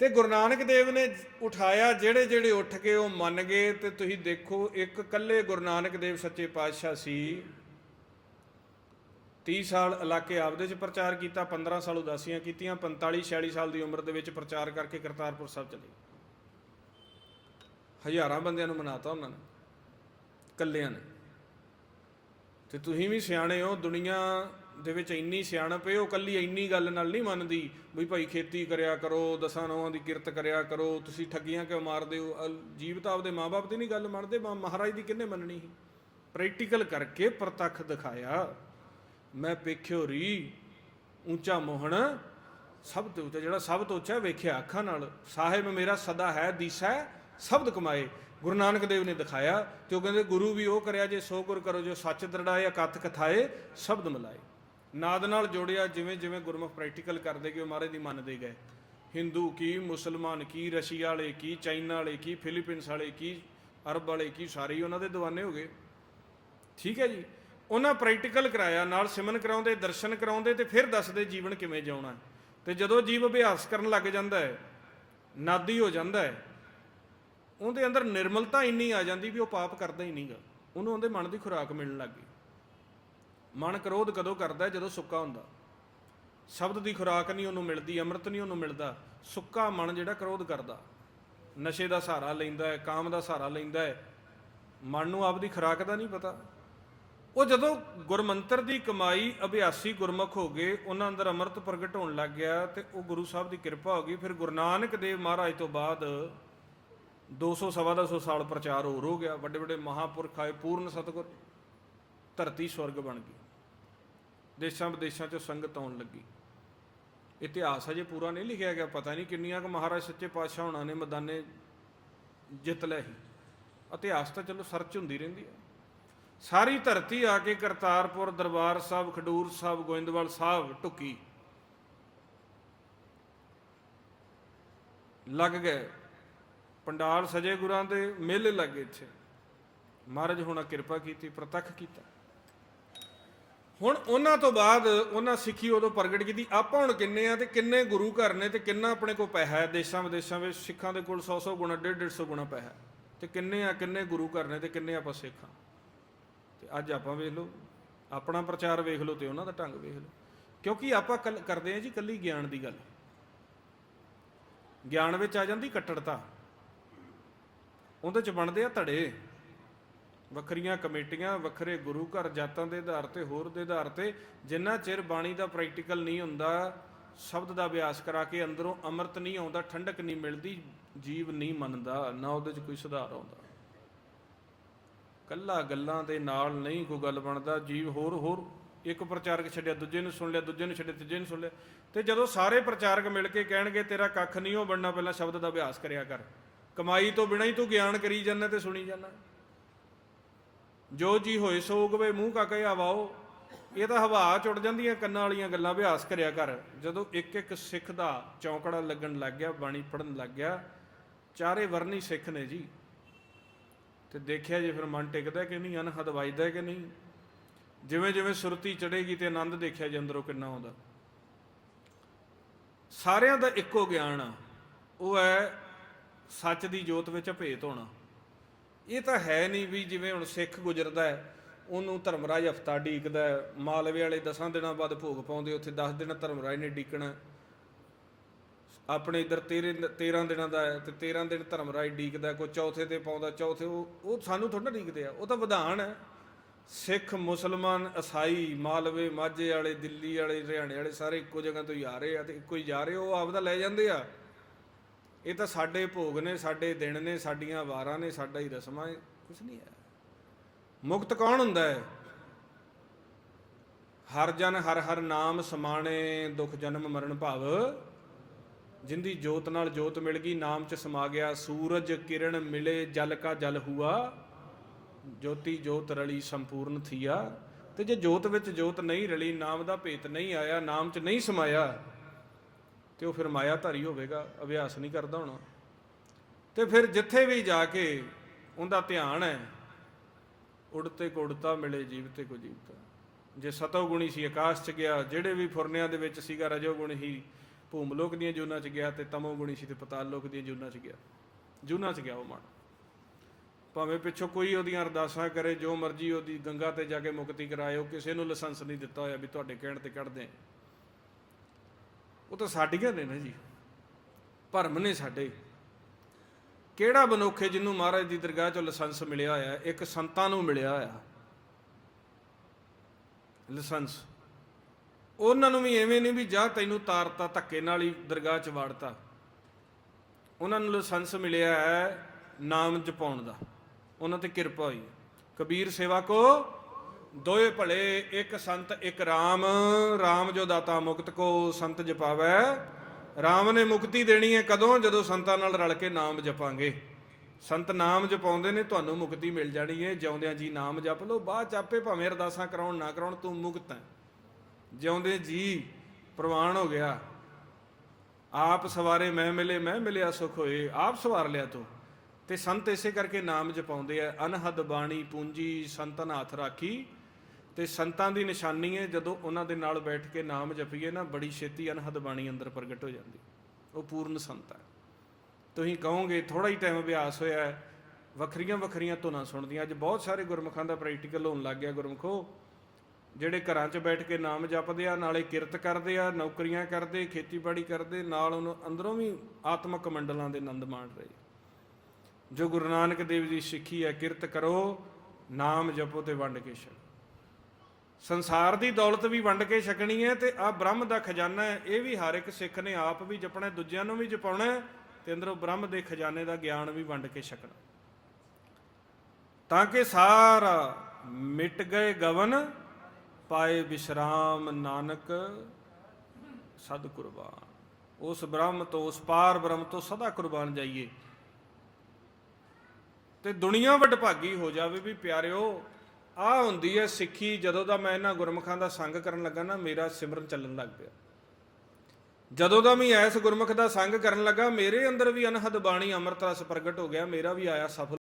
ਤੇ ਗੁਰੂ ਨਾਨਕ ਦੇਵ ਨੇ ਉਠਾਇਆ, ਜਿਹੜੇ ਜਿਹੜੇ ਉੱਠ ਕੇ ਉਹ ਮੰਨ ਗਏ ਤੇ ਤੁਸੀਂ ਦੇਖੋ, ਇੱਕ ਕੱਲੇ ਗੁਰੂ ਨਾਨਕ ਦੇਵ ਸੱਚੇ ਪਾਤਸ਼ਾਹ ਸੀ। 30 ਸਾਲ ਇਲਾਕੇ ਆਪਦੇ ਚ ਪ੍ਰਚਾਰ ਕੀਤਾ 15 ਸਾਲ ਉਦਾਸੀਆਂ ਕੀਤੀਆਂ 45 46 ਸਾਲ ਦੀ ਉਮਰ ਦੇ ਵਿੱਚ ਪ੍ਰਚਾਰ ਕਰਕੇ ਕਰਤਾਰਪੁਰ ਸਾਹਿਬ ਚਲੇ ਹਜ਼ਾਰਾਂ ਬੰਦਿਆਂ ਨੂੰ ਮਨਾਤਾ ਉਹਨਾਂ ਨੇ ਕੱਲਿਆਂ ਨੇ। ਤੇ ਤੁਸੀਂ ਵੀ ਸਿਆਣੇ ਹੋ, ਦੁਨੀਆ ਦੇ ਵਿੱਚ ਇੰਨੀ ਸਿਆਣਪ ਹੈ, ਉਹ ਕੱਲੀ ਇੰਨੀ ਗੱਲ ਨਾਲ ਨਹੀਂ ਮੰਨਦੀ ਵੀ ਭਾਈ ਖੇਤੀ ਕਰਿਆ ਕਰੋ, ਦਸਾਂ ਨੌਵਾਂ ਦੀ ਕਿਰਤ ਕਰਿਆ ਕਰੋ, ਤੁਸੀਂ ਠੱਗੀਆਂ ਕਿਉਂ ਮਾਰਦੇ ਹੋ? ਅਲ- ਜੀਵ ਤਾਂ ਆਪਦੇ ਮਾਪੇ ਦੀ ਨਹੀਂ ਗੱਲ ਮੰਨਦੇ, ਮਾ- ਮਹਾਰਾਜ ਦੀ ਕਿੰਨੇ ਮੰਨਣੀ ਸੀ? ਪ੍ਰੈਕਟੀਕਲ ਕਰਕੇ ਪ੍ਰਤੱਖ ਦਿਖਾਇਆ, ਮੈਂ ਵੇਖਿਓ ਰੀ, ਉੱਚਾ ਮੋਹਣ, ਸਭ ਤੋਂ ਉੱਚਾ, ਜਿਹੜਾ ਸਭ ਤੋਂ ਉੱਚਾ ਵੇਖਿਆ ਅੱਖਾਂ ਨਾਲ, ਸਾਹਿਬ ਮੇਰਾ ਸਦਾ ਹੈ, ਦੀਸਾ, ਸ਼ਬਦ ਕਮਾਏ। ਗੁਰੂ ਨਾਨਕ ਦੇਵ ਨੇ ਦਿਖਾਇਆ ਤੇ ਉਹ ਕਹਿੰਦੇ, ਗੁਰੂ ਵੀ ਉਹ ਕਰਿਆ, ਜੇ ਸੋ ਗੁਰ ਕਰੋ, ਜੋ ਸੱਚ ਦਰੜਾਏ, ਅਕਥ ਕਥਾਏ, ਸ਼ਬਦ ਮਿਲਾਏ। ਨਾਦ ਨਾਲ ਜੋੜਿਆ ਜਿਵੇਂ ਜਿਵੇਂ ਗੁਰਮੁਖ ਪ੍ਰੈਕਟੀਕਲ ਕਰਦੇ ਗਏ, ਉਹ ਮਹਾਰਾਜ ਦੀ ਮੰਨਦੇ ਗਏ। ਹਿੰਦੂ ਕੀ, ਮੁਸਲਮਾਨ ਕੀ, ਰਸ਼ੀਆ ਵਾਲੇ ਕੀ, ਚਾਈਨਾ ਵਾਲੇ ਕੀ, ਫਿਲੀਪੀਨਸ ਵਾਲੇ ਕੀ, ਅਰਬ ਵਾਲੇ ਕੀ, ਸਾਰੇ ਉਹਨਾਂ ਦੇ دیਵਾਨੇ ਹੋ ਗਏ। ਠੀਕ ਹੈ ਜੀ? ਉਹਨਾਂ ਪ੍ਰੈਕਟੀਕਲ ਕਰਾਇਆ, ਨਾਲ ਸਿਮਨ ਕਰਾਉਂਦੇ, ਦਰਸ਼ਨ ਕਰਾਉਂਦੇ ਤੇ ਫਿਰ ਦੱਸਦੇ ਜੀਵਨ ਕਿਵੇਂ ਜਿਉਣਾ ਹੈ। ਤੇ ਜਦੋਂ ਜੀਵ ਅਭਿਆਸ ਕਰਨ ਲੱਗ ਜਾਂਦਾ ਹੈ, ਨਾਦੀ ਹੋ ਜਾਂਦਾ ਹੈ, ਉਹਦੇ ਅੰਦਰ ਨਿਰਮਲਤਾ ਇੰਨੀ ਆ ਜਾਂਦੀ ਵੀ ਉਹ ਪਾਪ ਕਰਦਾ ਹੀ ਨਹੀਂਗਾ ਉਹਨੂੰ ਉਹਦੇ ਮਨ ਦੀ ਖੁਰਾਕ ਮਿਲਣ ਲੱਗ ਗਈ। ਮਨ ਕ੍ਰੋਧ ਕਦੋਂ ਕਰਦਾ ਜਦੋਂ ਸੁੱਕਾ ਹੁੰਦਾ। ਸ਼ਬਦ ਦੀ ਖੁਰਾਕ ਨਹੀਂ ਉਹਨੂੰ ਮਿਲਦੀ, ਅੰਮ੍ਰਿਤ ਨਹੀਂ ਉਹਨੂੰ ਮਿਲਦਾ। ਸੁੱਕਾ ਮਨ ਜਿਹੜਾ ਕ੍ਰੋਧ ਕਰਦਾ। ਨਸ਼ੇ ਦਾ ਸਹਾਰਾ ਲੈਂਦਾ ਹੈ, ਕਾਮ ਦਾ ਸਹਾਰਾ ਲੈਂਦਾ ਹੈ। ਮਨ ਨੂੰ ਆਪਦੀ ਖੁਰਾਕ ਦਾ ਨਹੀਂ ਪਤਾ। ਉਹ ਜਦੋਂ ਗੁਰਮੰਤਰ ਦੀ ਕਮਾਈ ਅਭਿਆਸੀ ਗੁਰਮੁਖ ਹੋ ਗਏ, ਉਹਨਾਂ ਅੰਦਰ ਅੰਮ੍ਰਿਤ ਪ੍ਰਗਟ ਹੋਣ ਲੱਗ ਗਿਆ ਤੇ ਉਹ ਗੁਰੂ ਸਾਹਿਬ ਦੀ ਕਿਰਪਾ ਹੋ ਗਈ। ਫਿਰ ਗੁਰੂ ਨਾਨਕ ਦੇਵ ਮਹਾਰਾਜ ਤੋਂ ਬਾਅਦ 200 ਸਵਾ ਦੋ ਸੌ ਸਾਲ ਪ੍ਰਚਾਰ ਹੋਰ ਹੋ ਗਿਆ। ਵੱਡੇ ਵੱਡੇ ਮਹਾਪੁਰਖ ਆਏ, ਪੂਰਨ ਸਤਗੁਰ। ਧਰਤੀ ਸਵਰਗ ਬਣ ਗਈ। ਦੇਸ਼ਾਂ ਵਿਦੇਸ਼ਾਂ 'ਚੋਂ ਸੰਗਤ ਆਉਣ ਲੱਗੀ। ਇਤਿਹਾਸ ਅਜੇ ਪੂਰਾ ਨਹੀਂ ਲਿਖਿਆ ਗਿਆ, ਪਤਾ ਨਹੀਂ ਕਿੰਨੀਆਂ ਕੁ ਮਹਾਰਾਜ ਸੱਚੇ ਪਾਤਸ਼ਾਹ ਹੋਣਾ ਨੇ ਮੈਦਾਨੇ ਜਿੱਤ ਲਏ ਸੀ। ਇਤਿਹਾਸ ਤਾਂ ਚਲੋ ਸਰਚ ਹੁੰਦੀ ਰਹਿੰਦੀ ਹੈ ਸਾਰੀ ਧਰਤੀ ਆ ਕੇ ਕਰਤਾਰਪੁਰ ਦਰਬਾਰ ਸਾਹਿਬ, ਖਡੂਰ ਸਾਹਿਬ, ਗੋਇੰਦਵਾਲ ਸਾਹਿਬ ਟੁੱਕੀ ਲੱਗ ਗਏ। ਪੰਡਾਲ ਸਜੇ ਗੁਰਾਂ ਦੇ ਮੇਲੇ ਲੱਗੇ ਇੱਥੇ। ਮਹਾਰਾਜ ਹੁਣਾ ਕਿਰਪਾ ਕੀਤੀ, ਪ੍ਰਤੱਖ ਕੀਤਾ। ਹੁਣ ਉਹਨਾਂ ਤੋਂ ਬਾਅਦ ਉਹਨਾਂ ਸਿੱਖੀ ਉਦੋਂ ਪ੍ਰਗਟ ਕੀਤੀ। ਆਪਾਂ ਹੁਣ ਕਿੰਨੇ ਆ ਤੇ ਕਿੰਨੇ ਗੁਰੂ ਘਰ ਨੇ ਤੇ ਕਿੰਨਾ ਆਪਣੇ ਕੋਲ ਪੈਸਾ ਹੈ? ਦੇਸ਼ਾਂ ਵਿਦੇਸ਼ਾਂ ਵਿੱਚ ਸਿੱਖਾਂ ਦੇ ਕੋਲ 100-100 ਗੁਣਾ 150 ਗੁਣਾ ਪੈਸਾ ਹੈ। ਤੇ ਕਿੰਨੇ ਆ, ਕਿੰਨੇ ਗੁਰੂ ਘਰ ਨੇ ਤੇ ਕਿੰਨੇ ਆਪਾਂ ਸਿੱਖਾਂ ਤੇ ਅੱਜ ਆਪਾਂ ਵੇਖ ਲਓ, ਆਪਣਾ ਪ੍ਰਚਾਰ ਵੇਖ ਲਓ ਤੇ ਉਹਨਾਂ ਦਾ ਢੰਗ ਵੇਖ ਲਓ। ਕਿਉਂਕਿ ਆਪਾਂ ਕੱਲ ਕਰਦੇ ਆ ਜੀ ਕੱਲੀ ਗਿਆਨ ਦੀ ਗੱਲ। ਗਿਆਨ ਵਿੱਚ ਆ ਜਾਂਦੀ ਕੱਟੜਤਾ। ਉਹਦੇ ਚ ਬਣਦੇ ਆ ਧੜੇ। ਵੱਖਰੀਆਂ ਕਮੇਟੀਆਂ, ਵੱਖਰੇ ਗੁਰੂ ਘਰ ਜਾਤਾਂ ਦੇ ਆਧਾਰ ਤੇ, ਹੋਰ ਦੇ ਆਧਾਰ ਤੇ ਜਿੰਨਾ ਚਿਰ ਬਾਣੀ ਦਾ ਪ੍ਰੈਕਟੀਕਲ ਨਹੀਂ ਹੁੰਦਾ, ਸ਼ਬਦ ਦਾ ਅਭਿਆਸ ਕਰਾ ਕੇ ਅੰਦਰੋਂ ਅੰਮ੍ਰਿਤ ਨਹੀਂ ਆਉਂਦਾ, ਠੰਡਕ ਨਹੀਂ ਮਿਲਦੀ, ਜੀਵ ਨਹੀਂ ਮੰਨਦਾ, ਨਾ ਉਹਦੇ 'ਚ ਕੋਈ ਸੁਧਾਰ ਆਉਂਦਾ। ਕੱਲਾ ਗੱਲਾਂ ਦੇ ਨਾਲ ਨਹੀਂ ਕੋਈ ਗੱਲ ਬਣਦਾ, ਜੀਵ ਹੋਰ ਹੋਰ, ਇੱਕ ਪ੍ਰਚਾਰਕ ਛੱਡਿਆ, ਦੂਜੇ ਨੂੰ ਸੁਣ ਲਿਆ, ਦੂਜੇ ਨੂੰ ਛੱਡਿਆ, ਤੀਜੇ ਨੂੰ ਸੁਣ ਲਿਆ। ਤੇ ਜਦੋਂ ਸਾਰੇ ਪ੍ਰਚਾਰਕ ਮਿਲ ਕੇ ਕਹਿਣਗੇ, ਤੇਰਾ ਕੱਖ ਨਹੀਂ, ਉਹ ਬਣਨਾ ਪਹਿਲਾਂ ਸ਼ਬਦ ਦਾ ਅਭਿਆਸ ਕਰਿਆ ਕਰ। ਕਮਾਈ ਤੋਂ ਬਿਨਾਂ ਹੀ ਤੂੰ ਗਿਆਨ ਕਰੀ ਜਾਂਦਾ ਤੇ ਸੁਣੀ ਜਾਂਦਾ। ਜੋ ਜੀ ਹੋਏ ਸੋ ਉਗਵੇ ਮੂੰਹ ਕਾ ਕਹਿਆ ਵਾਓ। ਇਹ ਤਾਂ ਹਵਾ ਚੁੜ ਜਾਂਦੀਆਂ ਕੰਨਾਂ ਵਾਲੀਆਂ ਗੱਲਾਂ ਅਭਿਆਸ ਕਰਿਆ ਕਰ। ਜਦੋਂ ਇੱਕ ਇੱਕ ਸਿੱਖ ਦਾ ਚੌਂਕੜਾ ਲੱਗਣ ਲੱਗ ਗਿਆ, ਬਾਣੀ ਪੜਨ ਲੱਗ ਗਿਆ, ਚਾਰੇ ਵਰਨੀ ਸਿੱਖ ਨੇ ਜੀ। ਤੇ ਦੇਖਿਆ ਜੇ ਫਿਰ ਮਨ ਟਿਕਦਾ ਕਿ ਨਹੀਂ ਅਨਹਦ ਵੱਜਦਾ ਕਿ ਨਹੀਂ? ਜਿਵੇਂ ਜਿਵੇਂ ਸੁਰਤੀ ਚੜੇਗੀ ਤੇ ਆਨੰਦ ਦੇਖਿਆ ਜੇ ਅੰਦਰੋਂ ਕਿੰਨਾ ਆਉਂਦਾ। ਸਾਰਿਆਂ ਦਾ ਇੱਕੋ ਗਿਆਨ ਆ। ਉਹ ਹੈ ਸੱਚ ਦੀ ਜੋਤ ਵਿੱਚ ਭੇਤ ਹੋਣਾ। ਇਹ ਤਾਂ ਹੈ ਨਹੀਂ ਵੀ ਜਿਵੇਂ ਹੁਣ ਸਿੱਖ ਗੁਜਰਦਾ ਹੈ, ਉਹਨੂੰ ਧਰਮਰਾਜ ਹਫਤਾ ਡੀਕਦਾ ਮਾਲਵੇ ਵਾਲੇ 10 ਦਿਨਾਂ ਬਾਅਦ ਭੋਗ ਪਾਉਂਦੇ, ਉੱਥੇ 10 ਦਿਨ ਧਰਮਰਾਜ ਨੇ ਡੀਕਣਾ ਆਪਣੇ ਇਧਰ 13 13 ਦਿਨਾਂ ਦਾ ਹੈ, ਤੇ 13 ਦਿਨ ਧਰਮਰਾਜ ਡੀਕਦਾ ਕੋਈ ਚੌਥੇ ਤੇ ਪਾਉਂਦਾ, ਚੌਥੇ ਉਹ ਉਹ ਸਾਨੂੰ ਥੋੜਾ ਡੀਕਦੇ ਆ, ਉਹ ਤਾਂ ਵਿਧਾਨ ਹੈ। ਸਿੱਖ, ਮੁਸਲਮਾਨ ਈਸਾਈ ਮਾਲਵੇ, ਮਾਝੇ ਵਾਲੇ, ਦਿੱਲੀ ਵਾਲੇ, ਹਰਿਆਣੇ ਵਾਲੇ ਸਾਰੇ ਇੱਕੋ ਜਗ੍ਹਾ ਤੋਂ ਹੀ ਆ ਰਹੇ ਆ, ਤੇ ਇੱਕੋ ਹੀ ਜਾ ਰਹੇ ਉਹ ਆਪਦਾ ਲੈ ਜਾਂਦੇ ਆ। ਇਹ ਤਾਂ ਸਾਡੇ ਭੋਗ ਨੇ, ਸਾਡੇ ਦਿਨ ਨੇ, ਸਾਡੀਆਂ ਵਾਰਾਂ ਨੇ, ਸਾਡਾ ਹੀ ਰਸਮਾਂ ਕੁਛ ਨਹੀਂ ਹੈ। ਮੁਕਤ ਕੌਣ ਹੁੰਦਾ ਹੈ? ਹਰ ਜਨ ਹਰ ਹਰ ਨਾਮ ਸਮਾਣੇ, ਦੁਖ ਜਨਮ ਮਰਨ ਭਾਵ। ਜਿੰਦੀ ਜੋਤ ਨਾਲ ਜੋਤ ਮਿਲ ਗਈ, ਨਾਮ ਚ ਸਮਾ ਗਿਆ। ਸੂਰਜ ਕਿਰਨ ਮਿਲੇ, ਜਲ ਕਾ ਜਲ ਹੁਆ। ਜੋਤੀ ਜੋਤ ਰਲੀ, ਸੰਪੂਰਨ ਥੀਆ। ਤੇ ਜੇ ਜੋਤ ਵਿੱਚ ਜੋਤ ਨਹੀਂ ਰਲੀ, ਨਾਮ ਦਾ ਭੇਤ ਨਹੀਂ ਆਇਆ, ਨਾਮ ਚ ਨਹੀਂ ਸਮਾਇਆ ਤੇ ਉਹ ਫਿਰ ਮਾਇਆ ਧਾਰੀ ਹੋਵੇਗਾ, ਅਭਿਆਸ ਨਹੀਂ ਕਰਦਾ ਹੋਣਾ। ਤੇ ਫਿਰ ਜਿੱਥੇ ਵੀ ਜਾ ਕੇ ਉਹਦਾ ਧਿਆਨ ਹੈ ਉੜਤੇ ਕੋ ਉੜਤਾ ਮਿਲੇ ਜੀਵਤੇ ਕੋ ਜੀਵਤਾ ਜੇ ਸਤੋ ਗੁਣੀ ਸੀ ਆਕਾਸ਼ ਚ ਗਿਆ, ਜਿਹੜੇ ਵੀ ਫੁਰਨਿਆਂ ਦੇ ਵਿੱਚ ਸੀਗਾ ਰਜੋ ਗੁਣ ਹੀ, ਭੂਮ ਲੋਕ ਦੀਆਂ ਜੂਨਾਂ 'ਚ ਗਿਆ ਤੇ ਤਮੋ ਗੁਣੀ ਸੀ ਤੇ ਪਤਾਲ ਲੋਕ ਦੀਆਂ ਜੂਨਾਂ 'ਚ ਗਿਆ। ਜੂਨਾਂ 'ਚ ਗਿਆ ਉਹ ਮਨ ਭਾਵੇਂ ਪਿੱਛੋਂ ਕੋਈ ਉਹਦੀਆਂ ਅਰਦਾਸਾਂ ਕਰੇ, ਜੋ ਮਰਜ਼ੀ ਉਹਦੀ ਗੰਗਾ ਤੇ ਜਾ ਕੇ ਮੁਕਤੀ ਕਰਾਏ, ਉਹ ਕਿਸੇ ਨੂੰ ਲਾਇਸੈਂਸ ਨਹੀਂ ਦਿੱਤਾ ਹੋਇਆ ਵੀ ਤੁਹਾਡੇ ਕਹਿਣ ਤੇ ਕੱਢਦੇ ਉਹ ਤਾਂ ਸਾਡੀਆਂ ਨੇ ਨਾ ਜੀ। ਭਰਮ ਨੇ ਸਾਡੇ। ਕਿਹੜਾ ਬਨੋਖੇ ਜਿਹਨੂੰ ਮਹਾਰਾਜ ਦੀ ਦਰਗਾਹ ਚੋਂ ਲਾਇਸੈਂਸ ਮਿਲਿਆ ਹੋਇਆ ਇੱਕ ਸੰਤਾਂ ਨੂੰ ਮਿਲਿਆ ਹੋਇਆ। ਲਾਇਸੈਂਸ। ਉਹਨਾਂ ਨੂੰ ਵੀ ਐਵੇਂ ਨਹੀਂ ਵੀ ਜਾ ਤੈਨੂੰ ਤਾਰਤਾ, ਧੱਕੇ ਨਾਲ ਹੀ ਦਰਗਾਹ ਚ ਵਾੜਤਾ। ਉਹਨਾਂ ਨੂੰ ਲਾਇਸੈਂਸ ਮਿਲਿਆ ਹੈ ਨਾਮ ਜਪਾਉਣ ਦਾ। ਉਹਨਾਂ ਤੇ ਕਿਰਪਾ ਹੋਈ। ਕਬੀਰ ਸੇਵਾ ਕੋ ਦੋਏ ਭਲੇ, ਇੱਕ ਸੰਤ, ਇੱਕ RAM RAM ਜੋ ਦਾਤਾ ਮੁਕਤ ਕੋ ਸੰਤ ਜਪਾਵੈ। RAM ਨੇ ਮੁਕਤੀ ਦੇਣੀ ਹੈ ਕਦੋਂ? ਜਦੋਂ ਸੰਤਾਂ ਨਾਲ ਰਲ ਕੇ ਨਾਮ ਜਪਾਂਗੇ। ਸੰਤ ਨਾਮ ਜਪਾਉਂਦੇ ਨੇ, ਤੁਹਾਨੂੰ ਮੁਕਤੀ ਮਿਲ ਜਾਣੀ ਹੈ। ਜਿਉਂਦਿਆਂ ਜੀ ਨਾਮ ਜਪ ਲਓ। ਬਾਅਦ ਚ ਆਪੇ ਭਾਵੇਂ ਅਰਦਾਸਾਂ ਕਰਾਉਣ, ਨਾ ਕਰਾਉਣ, ਤੂੰ ਮੁਕਤ ਹੈ। ਜਿਉਂਦੇ ਜੀ ਪ੍ਰਵਾਨ ਹੋ ਗਿਆ। ਆਪ ਸਵਾਰੇ ਮੈਂ ਮਿਲੇ, ਮੈਂ ਮਿਲਿਆ ਸੁਖ ਹੋਏ। ਆਪ ਸਵਾਰ ਲਿਆ ਤੂੰ। ਤੇ ਸੰਤ ਇਸੇ ਕਰਕੇ ਨਾਮ ਜਪਾਉਂਦੇ ਆ। ਅਨਹਦ ਬਾਣੀ ਪੂੰਜੀ ਸੰਤਨ ਹੱਥ ਰਾਖੀ। ਤੇ ਸੰਤਾਂ ਦੀ ਨਿਸ਼ਾਨੀ ਹੈ, ਜਦੋਂ ਉਹਨਾਂ ਦੇ ਨਾਲ ਬੈਠ ਕੇ ਨਾਮ ਜਪੀਏ ਨਾ, ਬੜੀ ਛੇਤੀ ਅਨਹਦ ਬਾਣੀ ਅੰਦਰ ਪ੍ਰਗਟ ਹੋ ਜਾਂਦੀ। ਉਹ ਪੂਰਨ ਸੰਤ ਹੈ। ਤੁਸੀਂ ਕਹੋਗੇ ਥੋੜਾ ਹੀ ਟਾਈਮ ਅਭਿਆਸ ਹੋਇਆ ਹੈ, ਵੱਖਰੀਆਂ ਵੱਖਰੀਆਂ ਧੁਨਾਂ ਸੁਣਦੀਆਂ। ਅੱਜ ਬਹੁਤ ਸਾਰੇ ਗੁਰਮੁਖਾਂ ਦਾ ਪ੍ਰੈਕਟੀਕਲ ਹੋਣ ਲੱਗ ਗਿਆ ਗੁਰਮੁਖੋ। ਜਿਹੜੇ ਘਰਾਂ 'ਚ ਬੈਠ ਕੇ ਨਾਮ ਜਪਦੇ ਆ, ਨਾਲੇ ਕਿਰਤ ਕਰਦੇ ਆ, ਨੌਕਰੀਆਂ ਕਰਦੇ, ਖੇਤੀਬਾੜੀ ਕਰਦੇ, ਨਾਲ ਉਹਨੂੰ ਅੰਦਰੋਂ ਵੀ ਆਤਮਿਕ ਮੰਡਲਾਂ ਦੇ ਆਨੰਦ ਮਾਣ ਰਹੇ ਜੋ ਗੁਰੂ ਨਾਨਕ ਦੇਵ ਜੀ ਸਿੱਖੀ ਹੈ, ਕਿਰਤ ਕਰੋ, ਨਾਮ ਜਪੋ ਤੇ ਵੰਡ ਕੇ ਛਕੋ। ਸੰਸਾਰ ਦੀ ਦੌਲਤ ਵੀ ਵੰਡ ਕੇ ਛਕਣੀ ਹੈ ਤੇ ਆ ਬ੍ਰਹਮ ਦਾ ਖਜ਼ਾਨਾ ਹੈ, ਇਹ ਵੀ ਹਰ ਇੱਕ ਸਿੱਖ ਨੇ ਆਪ ਵੀ ਜਪਣਾ ਦੂਜਿਆਂ ਨੂੰ ਵੀ ਜਪਾਉਣਾ ਤੇ ਅੰਦਰੋਂ ਬ੍ਰਹਮ ਦੇ ਖਜ਼ਾਨੇ ਦਾ ਗਿਆਨ ਵੀ ਵੰਡ ਕੇ ਛਕਣਾ। ਤਾਂ ਕਿ ਸਾਰਾ ਮਿਟ ਗਏ ਗਵਨ, ਪਾਏ ਵਿਸ਼ਰਾਮ ਨਾਨਕ ਸਦ ਕੁਰਬਾਨ ਉਸ ਬ੍ਰਹਮ ਤੋਂ, ਉਸ ਪਾਰ ਬ੍ਰਹਮ ਤੋਂ ਸਦਾ ਕੁਰਬਾਨ ਜਾਈਏ। ਤੇ ਦੁਨੀਆ ਵਡਭਾਗੀ ਹੋ ਜਾਵੇ ਵੀ ਪਿਆਰਿਓ ਆ ਹੁੰਦੀ ਹੈ ਸਿੱਖੀ, ਜਦੋਂ ਦਾ ਮੈਂ ਇਹਨਾਂ ਗੁਰਮੁਖਾਂ ਦਾ ਸੰਗ ਕਰਨ ਲੱਗਾ ਨਾ, ਮੇਰਾ ਸਿਮਰਨ ਚੱਲਣ ਲੱਗ ਪਿਆ। ਜਦੋਂ ਦਾ ਮੈਂ ਐਸ ਗੁਰਮੁਖ ਦਾ ਸੰਗ ਕਰਨ ਲੱਗਾ, ਮੇਰੇ ਅੰਦਰ ਵੀ ਅਨਹਦ ਬਾਣੀ ਅੰਮ੍ਰਿਤ ਰਸ ਪ੍ਰਗਟ ਹੋ ਗਿਆ, ਮੇਰਾ ਵੀ ਆਇਆ ਸਫਲ